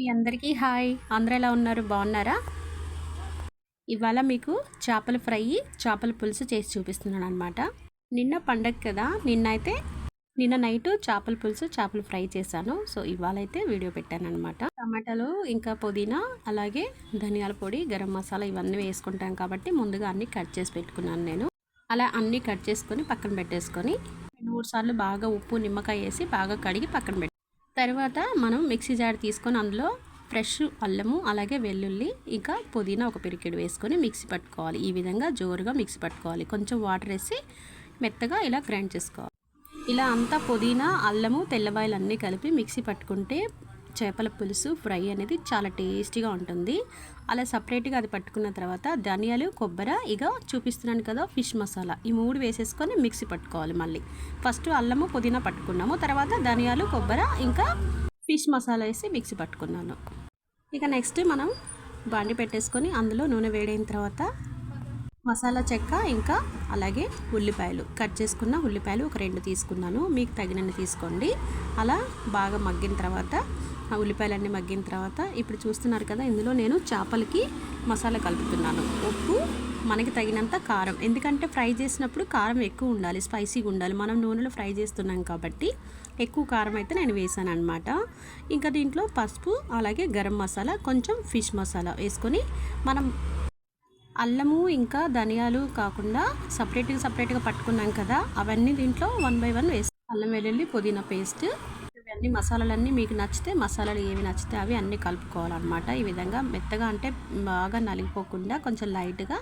మీ అందరికీ హాయ్. అందరూ ఎలా ఉన్నారు? బాగున్నారా? ఇవాళ మీకు చేపల ఫ్రై చేపల పులుసు చేసి చూపిస్తున్నాను అనమాట నిన్న పండగ కదా నిన్న అయితే నిన్న నైట్ చేపల పులుసు చేపలు ఫ్రై చేశాను. సో ఇవాళ అయితే వీడియో పెట్టాను అనమాట టమాటాలు ఇంకా పుదీనా అలాగే ధనియాల పొడి గరం మసాలా ఇవన్నీ వేసుకుంటాం కాబట్టి ముందుగా అన్నీ కట్ చేసి పెట్టుకున్నాను నేను. అలా అన్నీ కట్ చేసుకొని పక్కన పెట్టేసుకొని మూడు సార్లు బాగా ఉప్పు నిమ్మకాయ వేసి బాగా కడిగి పక్కన పెట్టి తర్వాత మనం మిక్సీ జార్ తీసుకొని అందులో ఫ్రెష్ అల్లము అలాగే వెల్లుల్లి ఇంకా పుదీనా ఒక పిరికెడు వేసుకొని మిక్సీ పట్టుకోవాలి. ఈ విధంగా జోరుగా మిక్సీ పట్టుకోవాలి. కొంచెం వాటర్ వేసి మెత్తగా ఇలా గ్రైండ్ చేసుకోవాలి. ఇలా అంతా పుదీనా అల్లము తెల్లబాయలు అన్నీ కలిపి మిక్సీ పట్టుకుంటే చేపల పులుసు ఫ్రై అనేది చాలా టేస్టీగా ఉంటుంది. అలా సపరేట్గా అది పట్టుకున్న తర్వాత ధనియాలు కొబ్బరి ఇక చూపిస్తున్నాను కదా ఫిష్ మసాలా. ఈ మూడు వేసేసుకొని మిక్సీ పట్టుకోవాలి మళ్ళీ. ఫస్ట్ అల్లము పుదీనా పట్టుకున్నాము. తర్వాత ధనియాలు కొబ్బరి ఇంకా ఫిష్ మసాలా వేసి మిక్సీ పట్టుకున్నాను. ఇక నెక్స్ట్ మనం బాండి పెట్టేసుకొని అందులో నూనె వేడైన తర్వాత మసాలా చెక్క ఇంకా అలాగే ఉల్లిపాయలు. కట్ చేసుకున్న ఉల్లిపాయలు ఒక రెండు తీసుకున్నాను. మీకు తగినన్ని తీసుకోండి. అలా బాగా మగ్గిన తర్వాత ఉల్లిపాయలన్నీ మగ్గిన తర్వాత ఇప్పుడు చూస్తున్నారు కదా ఇందులో నేను చేపలకి మసాలా కలుపుతున్నాను. ఉప్పు మనకి తగినంత కారం. ఎందుకంటే ఫ్రై చేసినప్పుడు కారం ఎక్కువ ఉండాలి స్పైసీగా ఉండాలి. మనం నూనెలో ఫ్రై చేస్తున్నాం కాబట్టి ఎక్కువ కారం అయితే నేను వేసాను అనమాట ఇంకా దీంట్లో పసుపు అలాగే గరం మసాలా కొంచెం ఫిష్ మసాలా వేసుకొని మనం అల్లము ఇంకా ధనియాలు కాకుండా సపరేట్గా సపరేట్గా పట్టుకున్నాం కదా అవన్నీ దీంట్లో వన్ బై వన్ వేసి అల్లం వెల్లుల్లి పుదీనా పేస్ట్ అన్ని మసాలాలన్నీ మీకు నచ్చితే మసాలాలు ఏవి నచ్చితే అవి అన్నీ కలుపుకోవాలన్నమాట. ఈ విధంగా మెత్తగా అంటే బాగా నలిగిపోకుండా కొంచెం లైట్గా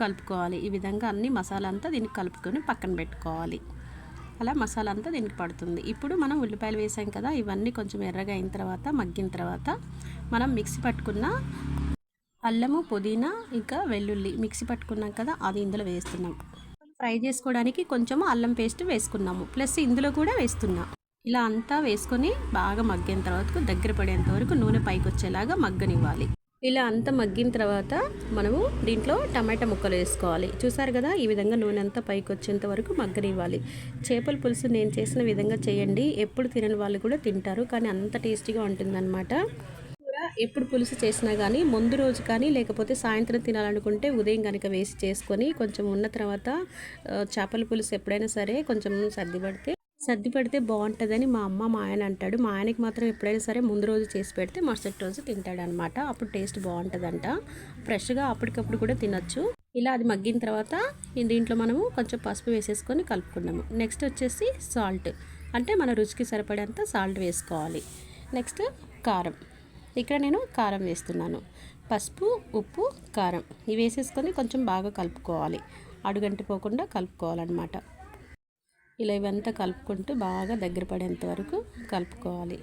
కలుపుకోవాలి. ఈ విధంగా అన్ని మసాలా అంతా దీనికి కలుపుకొని పక్కన పెట్టుకోవాలి. అలా మసాలా అంతా దీనికి పడుతుంది. ఇప్పుడు మనం ఉల్లిపాయలు వేసాం కదా ఇవన్నీ కొంచెం ఎర్రగా అయిన తర్వాత మగ్గిన తర్వాత మనం మిక్సీ పట్టుకున్న అల్లము పుదీనా ఇంకా వెల్లుల్లి మిక్సీ పట్టుకున్నాం కదా అది ఇందులో వేస్తున్నాం. ఫ్రై చేసుకోవడానికి కొంచెము అల్లం పేస్ట్ వేసుకున్నాము. ప్లస్ ఇందులో కూడా వేస్తున్నాం. ఇలా అంతా వేసుకొని బాగా మగ్గిన తర్వాత దగ్గర పడేంత వరకు నూనె పైకి వచ్చేలాగా మగ్గనివ్వాలి. ఇలా అంతా మగ్గిన తర్వాత మనము దీంట్లో టమాటా ముక్కలు వేసుకోవాలి. చూసారు కదా ఈ విధంగా నూనె అంతా పైకి వచ్చేంత వరకు మగ్గనివ్వాలి. చేపల పులుసు నేను చేసిన విధంగా చేయండి. ఎప్పుడు తినని వాళ్ళు కూడా తింటారు కానీ అంత టేస్టీగా ఉంటుందన్నమాట. ఎప్పుడు పులుసు చేసినా కానీ ముందు రోజు కానీ లేకపోతే సాయంత్రం తినాలనుకుంటే ఉదయం కనుక వేసి చేసుకొని కొంచెం ఉన్న తర్వాత చేపల పులుసు ఎప్పుడైనా సరే కొంచెం సర్దిపడితే సర్ది పెడితే బాగుంటుందని మా అమ్మ మా ఆయన అంటాడు. మా ఆయనకి మాత్రం ఎప్పుడైనా సరే ముందు రోజు చేసి పెడితే మరుసటి రోజు తింటాడనమాట. అప్పుడు టేస్ట్ బాగుంటుందంట. ఫ్రెష్గా అప్పటికప్పుడు కూడా తినొచ్చు. ఇలా అది మగ్గిన తర్వాత దీంట్లో మనము కొంచెం పసుపు వేసేసుకొని కలుపుకున్నాము నెక్స్ట్ వచ్చేసి సాల్ట్. అంటే మన రుచికి సరిపడేంత సాల్ట్ వేసుకోవాలి. నెక్స్ట్ కారం. ఇక్కడ నేను కారం వేస్తున్నాను. పసుపు ఉప్పు కారం. ఇవి వేసేసుకొని కొంచెం బాగా కలుపుకోవాలి. అడుగంటిపోకుండా కలుపుకోవాలన్నమాట. ఇలా ఇవంతా కలుపుకుంటూ బాగా దగ్గర పడేంత వరకు కలుపుకోవాలి.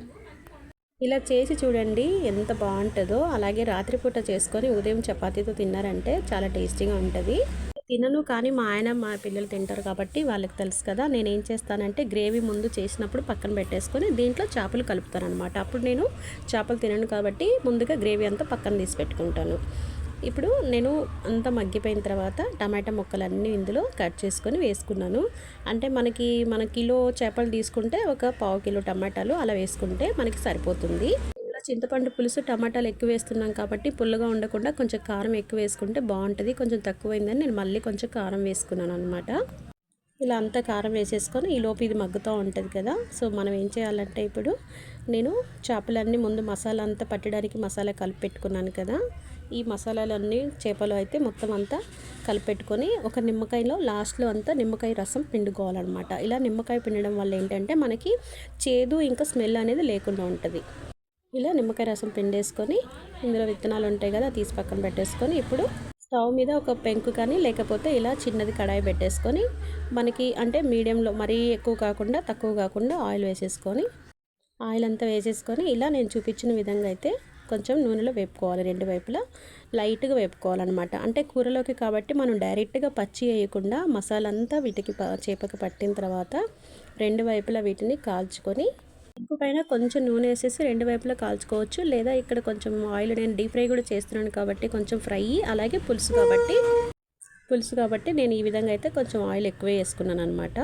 ఇలా చేసి చూడండి ఎంత బాగుంటుందో. అలాగే రాత్రిపూట చేసుకొని ఉదయం చపాతీతో తిన్నారంటే చాలా టేస్టీగా ఉంటుంది. తినను కానీ మా ఆయన మా పిల్లలు తింటారు కాబట్టి వాళ్ళకి తెలుసు కదా. నేను ఏం చేస్తానంటే గ్రేవీ ముందు చేసినప్పుడు పక్కన పెట్టేసుకొని దీంట్లో చేపలు కలుపుతాను అనమాట అప్పుడు నేను చేపలు తినను కాబట్టి ముందుగా గ్రేవీ అంతా పక్కన తీసి పెట్టుకుంటాను. ఇప్పుడు నేను అంతా మగ్గిపోయిన తర్వాత టమాటా ముక్కలన్నీ ఇందులో కట్ చేసుకొని వేసుకున్నాను. అంటే మనకి మన కిలో చేపలు తీసుకుంటే ఒక పావు కిలో టమాటాలు అలా వేసుకుంటే మనకి సరిపోతుంది. చింతపండు పులుసు టమాటాలు ఎక్కువ వేస్తున్నాం కాబట్టి పుల్లగా ఉండకుండా కొంచెం కారం ఎక్కువ వేసుకుంటే బాగుంటుంది. కొంచెం తక్కువైందని నేను మళ్ళీ కొంచెం కారం వేసుకున్నాను అనమాట ఇలా అంతా కారం వేసేసుకొని ఈ లోపు ఇది మగ్గుతూ ఉంటుంది కదా. సో మనం ఏం చేయాలంటే ఇప్పుడు నేను చేపలన్నీ ముందు మసాలా అంతా పట్టడానికి మసాలా కలిపి పెట్టుకున్నాను కదా. ఈ మసాలాలన్నీ చేపలు అయితే మొత్తం అంతా కలిపెట్టుకొని ఒక నిమ్మకాయలో లాస్ట్లో అంతా నిమ్మకాయ రసం పిండుకోవాలన్నమాట. ఇలా నిమ్మకాయ పిండడం వల్ల ఏంటంటే మనకి చేదు ఇంకా స్మెల్ అనేది లేకుండా ఉంటుంది. ఇలా నిమ్మకాయ రసం పిండేసుకొని ఇందులో విత్తనాలు ఉంటాయి కదా తీసి పక్కన పెట్టేసుకొని ఇప్పుడు స్టవ్ మీద ఒక పెంకు కానీ లేకపోతే ఇలా చిన్నది కడాయి పెట్టేసుకొని మనకి అంటే మీడియంలో మరీ ఎక్కువ కాకుండా తక్కువ కాకుండా ఆయిల్ వేసేసుకొని ఆయిల్ అంతా వేసేసుకొని ఇలా నేను చూపించిన విధంగా అయితే కొంచెం నూనెలో వేపుకోవాలి రెండు వైపులా లైట్గా వేపుకోవాలన్నమాట. అంటే కూరలోకి కాబట్టి మనం డైరెక్ట్గా పచ్చి వేయకుండా మసాలా అంతా వీటికి చేపకి పట్టిన తర్వాత రెండు వైపులా వీటిని కాల్చుకొని ఉప్పు పైన కొంచెం నూనె వేసేసి రెండు వైపులా కాల్చుకోవచ్చు. లేదా ఇక్కడ కొంచెం ఆయిల్ నేను డీప్ ఫ్రై కూడా చేస్తున్నాను కాబట్టి కొంచెం ఫ్రై అలాగే పులుసు కాబట్టి. పులుసు కాబట్టి నేను ఈ విధంగా అయితే కొంచెం ఆయిల్ ఎక్కువ వేసుకున్నాను అనమాట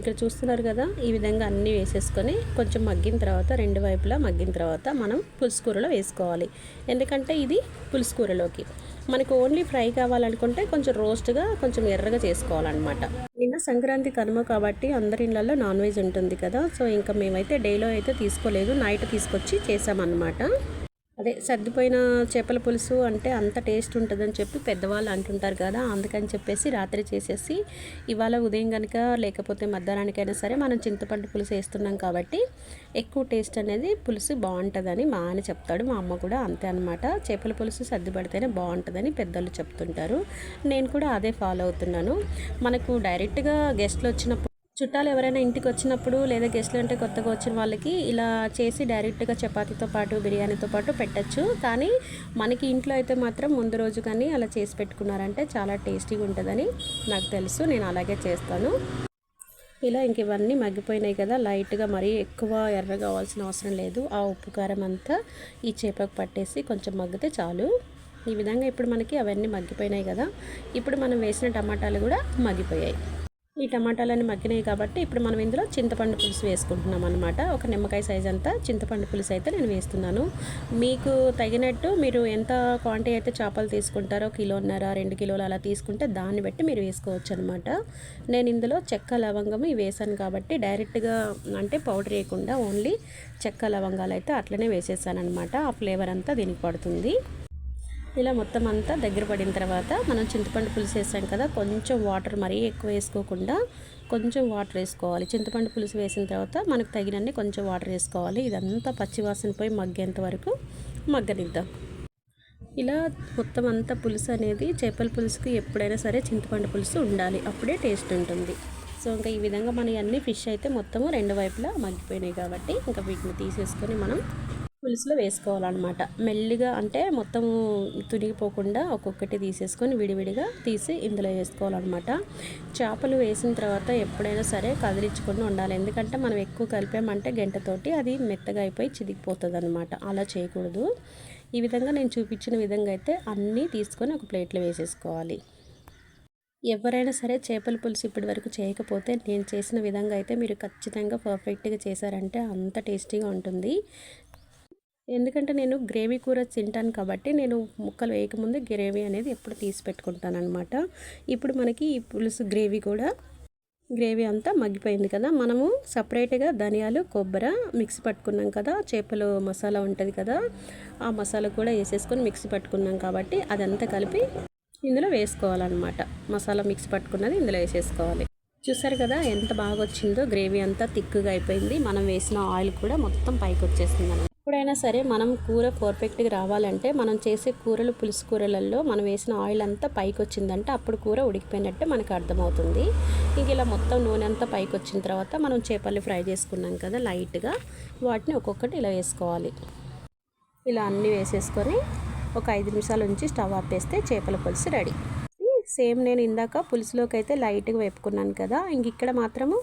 ఇక్కడ చూస్తున్నారు కదా ఈ విధంగా అన్నీ వేసేసుకొని కొంచెం మగ్గిన తర్వాత రెండు వైపులా మగ్గిన తర్వాత మనం పులుసుకూరలో వేసుకోవాలి. ఎందుకంటే ఇది పులుసుకూరలోకి. మనకు ఓన్లీ ఫ్రై కావాలనుకుంటే కొంచెం రోస్ట్గా కొంచెం ఎర్రగా చేసుకోవాలన్నమాట. నిన్న సంక్రాంతి కనుమ కాబట్టి అందరి ఇళ్ళల్లో నాన్ వెజ్ ఉంటుంది కదా సో ఇంకా మేమైతే డేలో అయితే తీసుకోలేదు నైట్ తీసుకొచ్చి చేసామన్నమాట. అదే సర్దిపోయిన చేపల పులుసు అంటే అంత టేస్ట్ ఉంటుందని చెప్పి పెద్దవాళ్ళు అంటుంటారు కదా అందుకని చెప్పేసి రాత్రి చేసేసి ఇవాళ ఉదయం కనుక లేకపోతే మధ్యాహ్నానికైనా సరే మనం చింతపండు పులుసు వేస్తున్నాం కాబట్టి ఎక్కువ టేస్ట్ అనేది పులుసు బాగుంటుందని మా అని చెప్తాడు మా అమ్మ కూడా అంతే అనమాట చేపల పులుసు సర్దిపడితేనే బాగుంటుందని పెద్దలు చెప్తుంటారు. నేను కూడా అదే ఫాలో అవుతున్నాను. మనకు డైరెక్ట్గా గెస్ట్లు వచ్చినప్పుడు చుట్టాలు ఎవరైనా ఇంటికి వచ్చినప్పుడు లేదా గెస్ట్లు అంటే కొత్తగా వచ్చిన వాళ్ళకి ఇలా చేసి డైరెక్ట్గా చపాతీతో పాటు బిర్యానీతో పాటు పెట్టచ్చు. కానీ మనకి ఇంట్లో అయితే మాత్రం ముందు రోజు కానీ అలా చేసి పెట్టుకున్నారంటే చాలా టేస్టీగా ఉంటుందని నాకు తెలుసు. నేను అలాగే చేస్తాను. ఇలా ఇంక ఇవన్నీ మగ్గిపోయినాయి కదా లైట్గా మరీ ఎక్కువ ఎర్ర కావాల్సిన అవసరం లేదు. ఆ ఉప్పు కారం అంతా ఈ చేపకు పట్టేసి కొంచెం మగ్గితే చాలు. ఈ విధంగా ఇప్పుడు మనకి అవన్నీ మగ్గిపోయినాయి కదా ఇప్పుడు మనం వేసిన టమాటాలు కూడా మగ్గిపోయాయి. ఈ టమాటాలన్నీ మగ్గినాయి కాబట్టి ఇప్పుడు మనం ఇందులో చింతపండు పులుసు వేసుకుంటున్నాం అనమాట ఒక నిమ్మకాయ సైజ్ అంతా చింతపండు పులుసు అయితే నేను వేస్తున్నాను. మీకు తగినట్టు మీరు ఎంత క్వాంటిటీ అయితే చేపలు తీసుకుంటారో కిలోన్నర రెండు కిలోలు అలా తీసుకుంటే దాన్ని బట్టి మీరు వేసుకోవచ్చు అనమాట నేను ఇందులో చెక్క లవంగం ఇవి వేసాను కాబట్టి డైరెక్ట్గా అంటే పౌడర్ వేయకుండా ఓన్లీ చెక్క లవంగాలు అయితే అట్లనే వేసేసాను అనమాట ఆ ఫ్లేవర్ అంతా దీనికి పడుతుంది. ఇలా మొత్తం అంతా దగ్గర పడిన తర్వాత మనం చింతపండు పులుసు వేసాం కదా కొంచెం వాటర్ మరీ ఎక్కువ వేసుకోకుండా కొంచెం వాటర్ వేసుకోవాలి. చింతపండు పులుసు వేసిన తర్వాత మనకు తగినన్ని కొంచెం వాటర్ వేసుకోవాలి. ఇదంతా పచ్చివాసన పోయి మగ్గేంత వరకు మగ్గనిద్దాం. ఇలా మొత్తం అంతా పులుసు అనేది చేపల పులుసుకి ఎప్పుడైనా సరే చింతపండు పులుసు ఉండాలి. అప్పుడే టేస్ట్ ఉంటుంది. సో ఇంకా ఈ విధంగా మన అన్ని ఫిష్ అయితే మొత్తము రెండు వైపులా మగ్గిపోయినాయి కాబట్టి ఇంకా వీటిని తీసేసుకొని మనం పులుసులో వేసుకోవాలన్నమాట. మెల్లిగా అంటే మొత్తం తునిగిపోకుండా ఒక్కొక్కటి తీసేసుకొని విడివిడిగా తీసి ఇందులో వేసుకోవాలన్నమాట. చేపలు వేసిన తర్వాత ఎప్పుడైనా సరే కదిలించుకుని ఉండాలి. ఎందుకంటే మనం ఎక్కువ కలిపామంటే గంటతోటి అది మెత్తగా అయిపోయి చిదిగిపోతుంది అనమాట అలా చేయకూడదు. ఈ విధంగా నేను చూపించిన విధంగా అయితే అన్నీ తీసుకొని ఒక ప్లేట్లో వేసేసుకోవాలి. ఎవరైనా సరే చేపల పులుసు ఇప్పటి వరకు చేయకపోతే నేను చేసిన విధంగా అయితే మీరు ఖచ్చితంగా పర్ఫెక్ట్గా చేశారంటే అంత టేస్టీగా ఉంటుంది. ఎందుకంటే నేను గ్రేవీ కూర తింటాను కాబట్టి నేను ముక్కలు వేయకముందే గ్రేవీ అనేది ఎప్పుడు తీసి పెట్టుకుంటాను అనమాట ఇప్పుడు మనకి ఈ పులుసు గ్రేవీ కూడా గ్రేవీ అంతా మగ్గిపోయింది కదా. మనము సపరేట్గా ధనియాలు కొబ్బరి మిక్సీ పట్టుకున్నాం కదా. చేపలు మసాలా ఉంటుంది కదా. ఆ మసాలా కూడా వేసేసుకొని మిక్సీ పట్టుకున్నాం కాబట్టి అదంతా కలిపి ఇందులో వేసుకోవాలన్నమాట. మసాలా మిక్సీ పట్టుకున్నది ఇందులో వేసేసుకోవాలి. చూసారు కదా ఎంత బాగా వచ్చిందో గ్రేవీ అంతా థిక్గా అయిపోయింది. మనం వేసిన ఆయిల్ కూడా మొత్తం పైకి వచ్చేస్తుంది ఎప్పుడైనా సరే మనం కూర పర్ఫెక్ట్గా రావాలంటే మనం చేసే కూరలు పులుసు కూరలలో మనం వేసిన ఆయిల్ అంతా పైకి వచ్చిందంటే అప్పుడు కూర ఉడికిపోయినట్టే మనకు అర్థమవుతుంది. ఇంక ఇలా మొత్తం నూనె అంతా పైకి వచ్చిన తర్వాత మనం చేపలు ఫ్రై చేసుకున్నాం కదా లైట్గా వాటిని ఒక్కొక్కటి ఇలా వేసుకోవాలి. ఇలా అన్నీ వేసేసుకొని ఒక ఐదు నిమిషాల నుంచి స్టవ్ ఆపేస్తే చేపల పులుసు రెడీ. సేమ్ నేను ఇందాక పులుసులోకి అయితే లైట్గా వేపుకున్నాను కదా ఇంక ఇక్కడ మాత్రము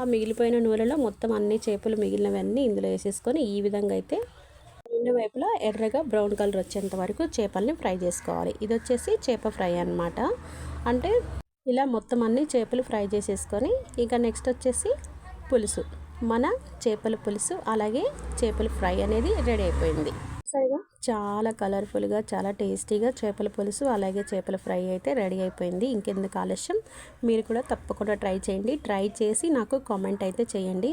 ఆ మిగిలిపోయిన నూనెలో మొత్తం అన్ని చేపలు మిగిలినవన్నీ ఇందులో వేసేసుకొని ఈ విధంగా అయితే రెండు వైపులా ఎర్రగా బ్రౌన్ కలర్ వచ్చేంత వరకు చేపల్ని ఫ్రై చేసుకోవాలి. ఇది వచ్చేసి చేప ఫ్రై అనమాట అంటే ఇలా మొత్తం అన్ని చేపలు ఫ్రై చేసేసుకొని ఇంకా నెక్స్ట్ వచ్చేసి పులుసు. మన చేపల పులుసు అలాగే చేపల ఫ్రై అనేది రెడీ అయిపోయింది. సరిగా చాలా కలర్ఫుల్గా చాలా టేస్టీగా చేపల పులుసు అలాగే చేపల ఫ్రై అయితే రెడీ అయిపోయింది. ఇంకెందుకు ఆలస్యం? మీరు కూడా తప్పకుండా ట్రై చేయండి. ట్రై చేసి నాకు కామెంట్ అయితే చేయండి.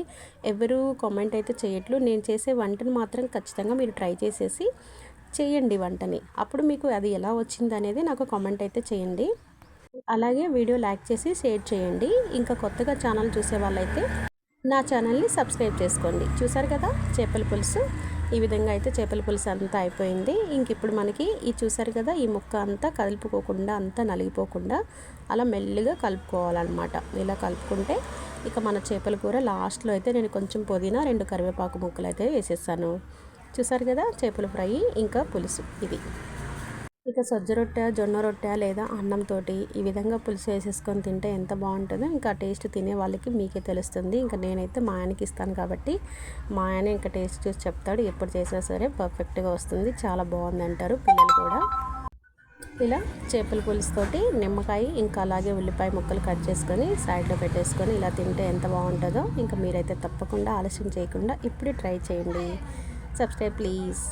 ఎవరు కామెంట్ అయితే చేయట్లు నేను చేసే వంటను మాత్రం ఖచ్చితంగా మీరు ట్రై చేసేసి చేయండి వంటని. అప్పుడు మీకు అది ఎలా వచ్చింది అనేది నాకు కామెంట్ అయితే చేయండి. అలాగే వీడియో లైక్ చేసి షేర్ చేయండి. ఇంకా కొత్తగా ఛానల్ చూసే వాళ్ళైతే నా ఛానల్ని సబ్స్క్రైబ్ చేసుకోండి. చూసారు కదా? చేపల పులుసు. ఈ విధంగా అయితే చేపల పులుసు అంతా అయిపోయింది. ఇంక ఇప్పుడు మనకి ఈ చూసారు కదా ఈ ముక్క అంతా కలుపుకోకుండా అంతా నలిగిపోకుండా అలా మెల్లిగా కలుపుకోవాలన్నమాట. ఇలా కలుపుకుంటే ఇక మన చేపల కూర లాస్ట్లో అయితే నేను కొంచెం పుదీనా రెండు కరివేపాకు ముక్కలు అయితే వేసేసాను చూసారు కదా చేపల ఫ్రై ఇంకా పులుసు ఇది. ఇక సజ్జ రొట్టె జొన్న రొట్టె లేదా అన్నంతో ఈ విధంగా పులుసు వేసేసుకొని తింటే ఎంత బాగుంటుందో ఇంకా టేస్ట్ తినే వాళ్ళకి మీకే తెలుస్తుంది. ఇంకా నేనైతే మా ఆయనకి ఇస్తాను కాబట్టి మా ఆయన ఇంకా టేస్ట్ చూసి చెప్తాడు. ఎప్పుడు చేసినా సరే పర్ఫెక్ట్గా వస్తుంది. చాలా బాగుంది అంటారు పిల్లలు కూడా. ఇలా చేపల పులుసుతోటి నిమ్మకాయ ఇంకా అలాగే ఉల్లిపాయ ముక్కలు కట్ చేసుకొని సైడ్లో పెట్టేసుకొని ఇలా తింటే ఎంత బాగుంటుందో ఇంకా మీరైతే తప్పకుండా ఆలస్యం చేయకుండా ఇప్పుడే ట్రై చేయండి. Subscribe please.